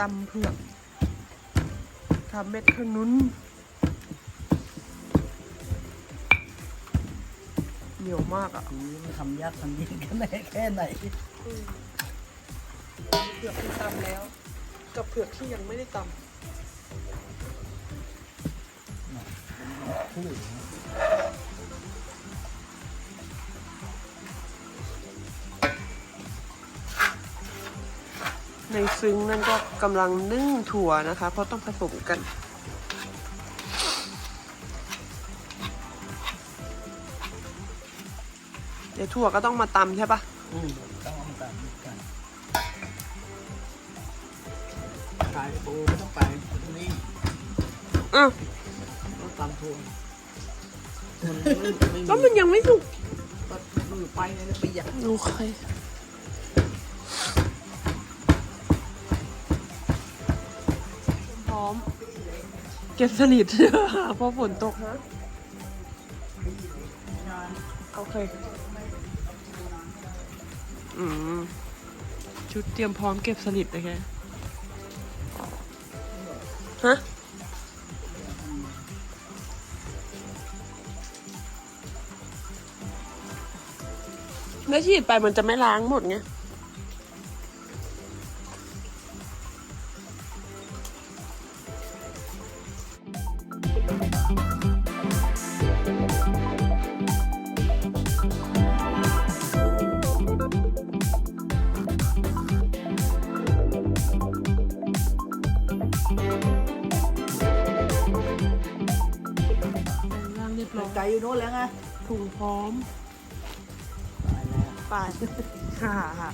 ตำเผือกทำเม็ดขนุนเหนียวมากอะดูมันทำยากทำเย็นกันแน่แค่ไหนเผือกที่ตำแล้ว กับเผือกที่ยังไม่ได้ตพูด ในซึ้งนั่นก็กำลังนึ่งถั่วนะคะ เพราะต้องผสมกัน เดี๋ยวถั่วก็ต้องมาตำใช่ปะอืมต้องเอามาตามกันขายปูไม่ต้องไปตรงนี้อะต้องตามทวงมันไม่ก็มันยังไม่สุกก็มือไปเลยนะไปอยาก โอเค ร้อม เก็บสนิทเพราะฝนตกฮะโอเค อืม ชุดเตรียมพร้อมเก็บสนิทเลยแกฮะแล้วฉีดไปมันจะไม่ล้างหมดไง เรียบร้อยไกลอยู่โน้นแล้วไงถุงพร้อมตายแล้วไปค่ะค่ะ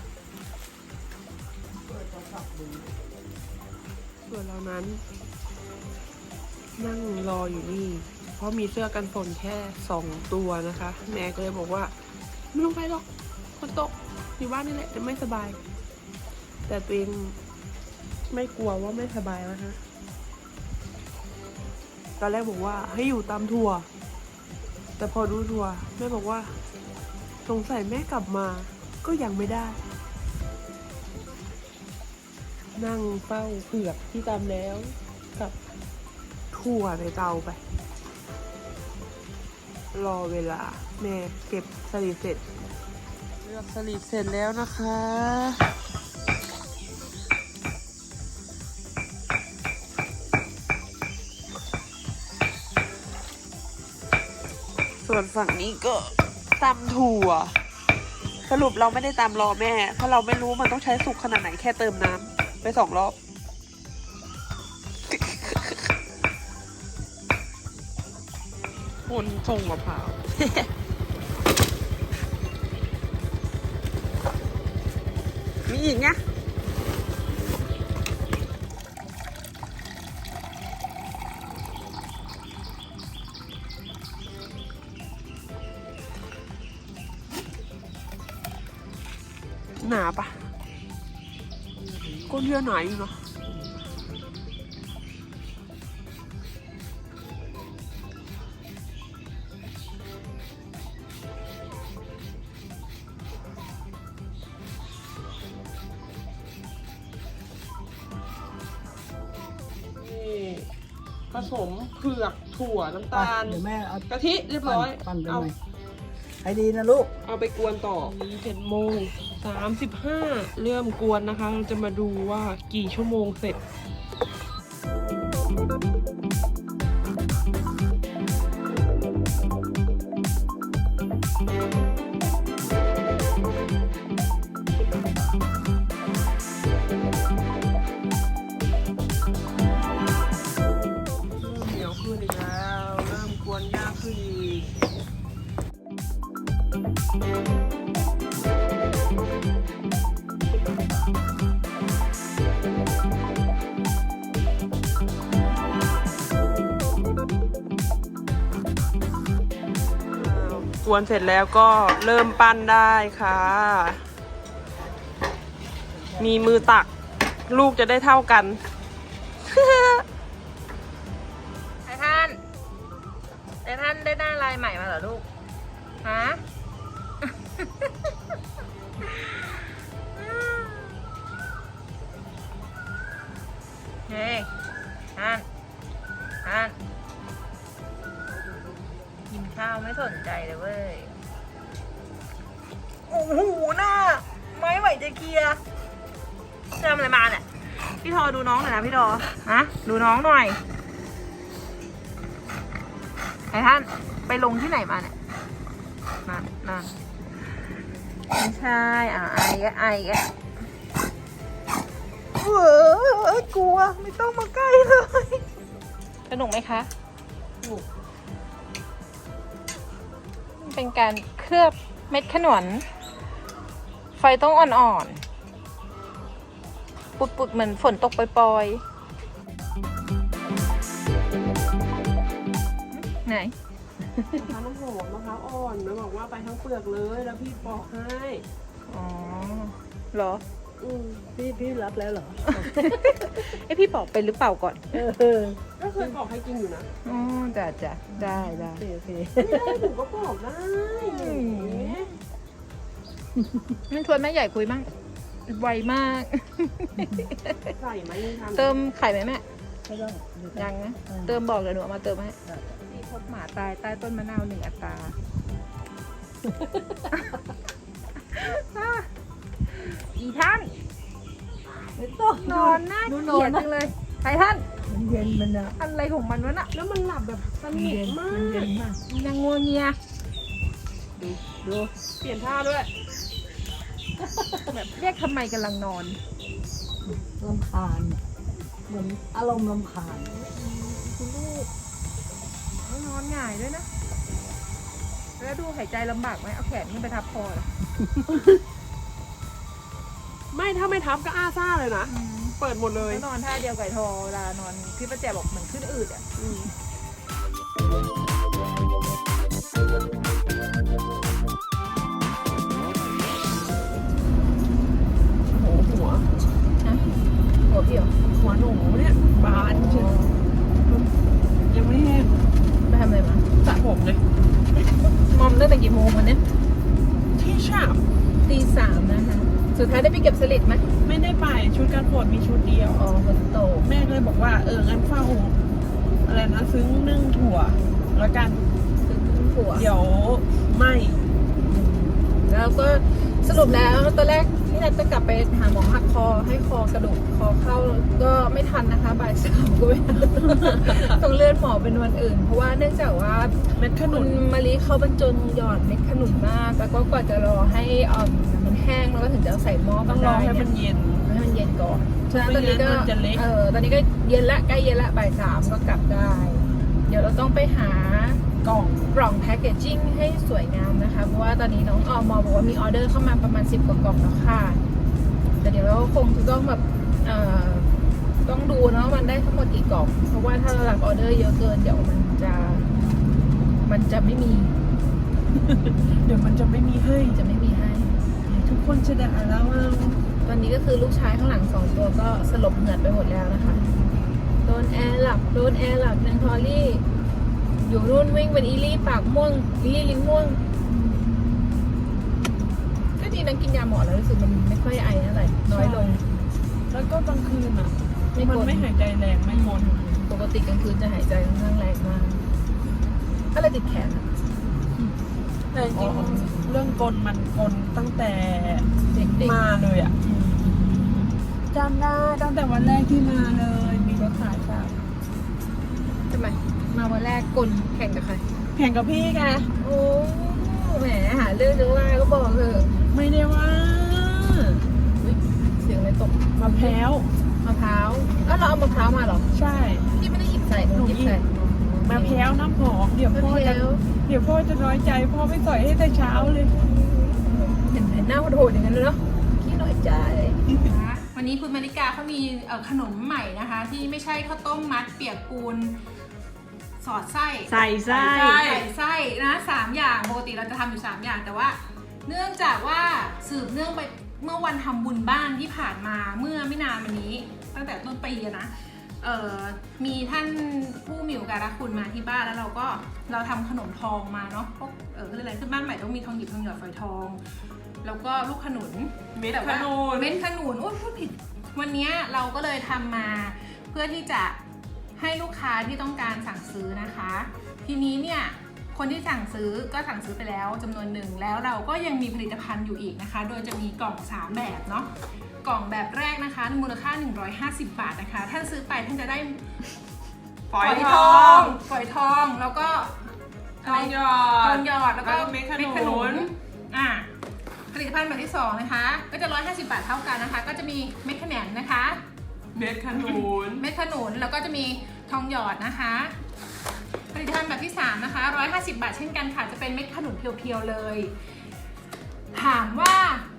ส่วนเรานั้น นั่งรออยู่นี่ เพราะมีเสื้อกันฝนแค่สองตัวนะคะ แม่ก็เลยบอกว่าไม่ต้องไปหรอกฝนตกอยู่บ้านนี่แหละจะไม่สบาย แต่ตัวเองไม่กลัวว่าไม่สบายนะคะตอนแรกบอกว่าให้อยู่ตามทัวร์ แต่พอดูทัวแม่บอกว่า สงสัยแม่กลับมา ก็ยังไม่ได้ นั่งเฝ้าเผือกที่ตามแล้ว กับถั่วในเตาไป รอเวลา แม่เก็บสลิดเสร็จเลือกสลิดเสร็จแล้วนะคะ ส่วนฝั่งนี้ก็ตำถั่ว สรุปเราไม่ได้ตำรอแม่ เพราะเราไม่รู้มันต้องใช้สุกขนาดไหนแค่เติมน้ำไปสองรอบคนส่งมะพร้าวมีอีกเนี่ย เยื่อหนาอยู่เนาะนี่ผสมเผือกถั่วน้ำตาล เดี๋ยวแม่เอากะทิเรียบร้อย ปั้นไปเอาหน่อยให้ดีนะลูก เอาไปกวนต่อนี้เจ็ดโมง สามสิบห้าเริ่มกวนนะคะ เราจะมาดูว่ากี่ชั่วโมงเสร็จ วนเสร็จแล้วก็เริ่มปั้นได้ค่ะ มีมือตักลูกจะได้เท่ากัน องหน่อฮะดูน้องหน่อยไอ้ท่านไปลงที่ไหนมาเนี่ยนั่นนั่นไม่ใช่อะไอ้แกไอ้เว้ยกลัวไม่ต้องมาใกล้เลยสนุกไหมคะเป็นการเคลือบเม็ดขนวนไฟต้องอ่อนๆ ปุดๆ เหมือนฝนตกปล่อยๆ ไหนมะพร้าวน้ำหอมมะพร้าวอ่อนแล้วบอกว่าไปทั้งเปลือกเลยแล้วพี่ปอกให้อ๋อเหรออืมพี่พี่รับแล้วเหรอ ไอยพี่บอกเป็นหรือเปล่าก่อนเออก็เคยปอกให้กินอยู่นะอ๋อจ้ะจ้ะได้ได้ โอเคโอเคไม่ได้หนูก็ปอกได้อืมมันชวนแม่ใหญ่คุยมั่งไวมาก ใส่ไหมนี่ทำเติมไข่ไหมแม่ไม่ต้องยังนะอืมเติมบอกเดี๋ยวหนูเอามาเติมให้ ได้มี พบหมาตายใต้ต้นมะนาวหนึ่งอัตรา อีท่าน ไม่ต้องนอนน่าดูเกลียดนอนนะจังเลยไทท่านมันเย็นมันอะอะไรของมันวะน่ะแล้วมันหลับแบบสมันนิทเย็นมามันเย็ก นมากยังงัวเงียดูดูเปลี่ยนท่าด้วย แบบเรียกทำไมกำลังนอน ลำคาญเหมือนอารมณ์ลำคาญคุณลูกแล้วน อนหงายด้วยนะ แล้วดูหายใจลำบากไหมเอาแขนขึ้นไปทับคอเหรอไม่ถ้าไม่ทับก็อ้าซ่าเลยนะเปิดหมดเลยแล้วนอนท่าเดียวกับไอ้ทอเวลานอนพี่ป้าแจบอกเหมือนขึ้นอืดอะอืมโหหัวหัวพี่เหรอหัวหนูเนี่ยบานเชียว สุดท้ายได้ไปเก็บสลิดไหมไม่ได้ไปชุดการฝนมีชุดเดียวอ๋อฝนตกแม่ก็เลยบอกว่าเอองั้นเฝ้าอะไรนะซึ้งนึ่งถั่วแล้วกันคือขึ้นผัวเดี๋ยวไม่แล้วก็สรุปแล้วตอนแรกที่ นัดจะกลับไปหาหมอหักคอให้คอกระดูกคอเข้าก็ไม่ทันนะคะบ่ายสามก็ไม่ทันต้องเลื่อนหมอเป็นวันอื่น เพราะว่าเนื่องจากว่าเม็ดขคุนุณนมะลิเขาบรรจงหยอดเม็ดขนุนมากแล้วก็กว่าจะรอให้อ่อมมันแห้งแล้วก็ถึงจะเอาใส่หม้อต้องรอให้ได้มันเย็นให้มันเย็นก่อนฉะนั้นตอนนี้ก็ไม่งั้นมันจะเละเออตอนนี้ก็เย็นละใกล้เย็นละบ่ายสามก็กลับได้ เดี๋ยวเราต้องไปหา กล่องกล่องแพคเกจจิ้งให้สวยงามนะคะ เพราะว่าตอนนี้น้องออมอบอกว่ามีออเดอร์เข้ามาประมาณ 10 กว่ากล่องแล้วค่ะ แต่เดี๋ยวเราคงจะต้องแบบเอ่อต้องดูเนาะมันได้ทั้งหมดกี่กล่อง เพราะว่าถ้าเรารับออเดอร์เยอะเกินเดี๋ยวมันจะ มันจะไม่มี เดี๋ยวมันจะไม่มีให้จะไม่มีให้ ทุกคนจะด่าแล้วว่าตอนนี้ก็คือลูกชายข้างหลังสองตัวก็สลบเหงือดไปหมดแล้วนะคะ โดนแอร์หลับ โดนแอร์หลับนางทอรี่ อยู่รุ่นวิ่งเป็นอีลี่ปากม่วงอีลี่ลิ้นม่วง ก็ดีนางกินยาหมอแล้วรู้สึกมันไม่ค่อยไอเท่าไหร่น้อยลง แล้วก็กลางคืนอะ ไม่มันกดไม่หายใจแรงไม่มนปกติกลางคืนจะหายใจค่อนข้างแรงมากอะไรติดแขนอะ แต่จริงๆเรื่องกลมันกลตั้งแต่เด็กมาเลยอะจำได้ตั้งแต่วันแรกที่มาเลย มีรถขายฝากๆทำไม มาวันแรกกลแข่งกับใครแข่งกับพี่ไงโอ้แหมหาเรื่องจะว่าก็บอกเถอะไม่ได้ว่าอุ๊ยเสียงอะไรตกมะพร้าวมะพร้าวแล้วเราเอามะพร้าวมาเหรอใช่พี่ไม่ได้หยิบใส่หนูหยิบใส่มะพร้าวน้ำหอมเดี๋ยวมะพพ่อจะร้าวเดี๋ยวพ่อจะน้อยใจพ่อไม่ใส่ให้แต่เช้าเลยเห็นเห็นหน้าโหดๆอย่างนั้นเลยเนาะขี้น้อยใจวันนี้คุณมาริกาเขามีเอ่อขนมใหม่นะคะ ที่ไม่ใช่ข้าวต้มมัดเปียกปูน สอดไส้ใส่ไส้ ใส่ไส้นะสามอย่างปกติเราจะทำอยู่สามอย่างแต่ว่า เนื่องจากว่าสืบเนื่องไปเมื่อวันทำบุญบ้านที่ผ่านมาเมื่อไม่นานมานี้ ตั้งแต่ต้นปีอะนะเอ่อมีท่านผู้มีอุปการะคุณมาที่บ้านแล้วเราก็เราทำขนมทองมาเนาะพวกเออเรื่องอะไรขึ้นบ้านใหม่ต้องมีทองหยิบทองหยอดฝอยทอง แล้วก็ลูกขนุน เม็ดแต่ขว่านุน เม็ดขนุนโอ้ยพูดผิด วันเนี้ยเราก็เลยทำมาเพื่อที่จะ ให้ลูกค้าที่ต้องการสั่งซื้อนะคะ ทีนี้เนี่ยคนที่สั่งซื้อก็สั่งซื้อไปแล้วจำนวนหนึ่งแล้วเราก็ยังมีผลิตภัณฑ์อยู่อีกนะคะ โดยจะมีกล่อง 3 แบบเนาะกล่องแบบแรกนะคะมูลค่า 150 บาทนะคะ ท่านซื้อไปท่านจะได้ฝอยทองฝอยทองแล้วก็ทองหยอทองหยอดแล้วก็เม็ดขนุนอะผลิตภัณฑ์แบบที่สองนะคะ ก็จะ 150 บาทเท่ากันนะคะ ก็จะมีเม็ดขนนนะคะ เม็ดขนุนเม็ดขนุนแล้วก็จะมีทองหยอดนะคะผลิตภัณฑ์แบบที่ 3 นะคะ 150 บาทเช่นกันค่ะ จะเป็นเม็ดขนุนเพียวๆเลย ถามว่า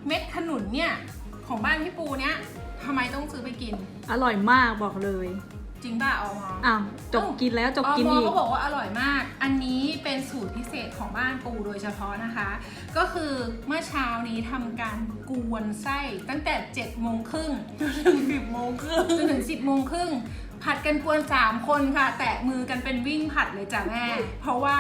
เม็ดขนุนเนี่ย ของบ้านพี่ปูเนี่ยทำไมต้องซื้อไปกิน อร่อยมากบอกเลย จริงป่ะออมอ้าวจบกินแล้วจบกินออีกก็บอกว่าอร่อยมาก อันนี้เป็นสูตรพิเศษของบ้านปูโดยเฉพาะนะคะ ก็คือเมื่อเช้านี้ทำการกวนไส้ตั้งแต่7โมงครึ่งถึงสิบโมงครึ่งจนถึง10โมงครึ่งผัดกันกวน3คนค่ะ แตะมือกันเป็นวิ่งผัดเลยจ้ะแม่ เพราะว่า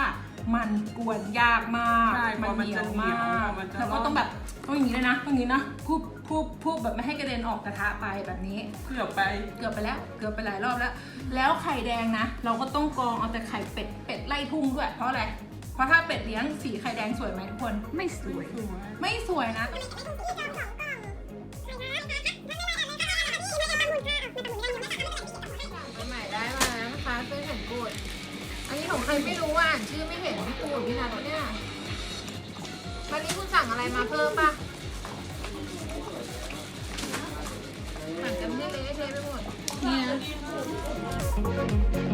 มันกวนยากมากใช่มันกว่ามันเหนียจะวเหนีมายวกมันจะแล้วก็ต้องแบบต้องอย่างนี้เลยนะต้องอย่างนี้นะพุบ พุบพุบแบบไม่ให้กระเด็นออกกระทะไปแบบนี้ เกือบไป เกือบไปแล้ว เกือบไปหลายรอบแล้ว แล้วไข่แดงนะ เราก็ต้องกรองเอาแต่ไข่เป็ด เป็ดไล่ทุ่งด้วย เพราะอะไร เพราะถ้าเป็ดเลี้ยงสีไข่แดงสวยไหมทุกคน ไม่สวย ไม่สวยนะ ใหม่ได้มานะคะเส้นแผ่นกูดอันนี้ของใครไม่รู้ว่าอ่านชื่อไม่เห็นพี่ปูดพี่นัทเนี่ย วันนี้คุณสั่งอะไรมาเพิ่มปะ ไ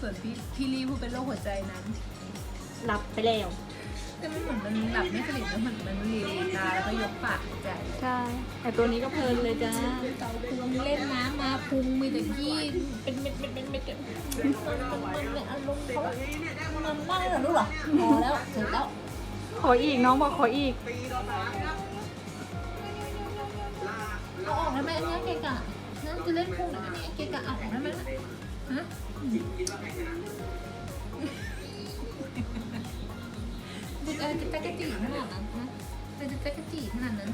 ส่วนพี่พี่ลีพูดเป็นโรคหัวใจนั้น หลับไปแล้ว แต่มันเหมือนมันหลับไม่สนิทแล้วเหมือนมันลีลีตาแล้วก็ยกปากหายใจใช่แต่ตัวนี้ก็เพลินเลยจ้าเตาพุงเล่นน้ำมาพุงมีแต่ขี้เป็นเม็ดเม็ดเม็ดเม็ดมันมันอารมณ์เขามันมากเลยเหรอลูกเหรอพอแล้วเสร็จแล้ว ขออีกน้องบอกขออีกเอาออกได้ไหมอันเนี้ยเกะกะนะจะเล่นพุงได้ไหมเนี่ยเกะกะเอาออกได้ไหม จะฮะดูอะไรจะกรจีขนาดนั้นฮะอะไรจะจักรจีขนาดนั้น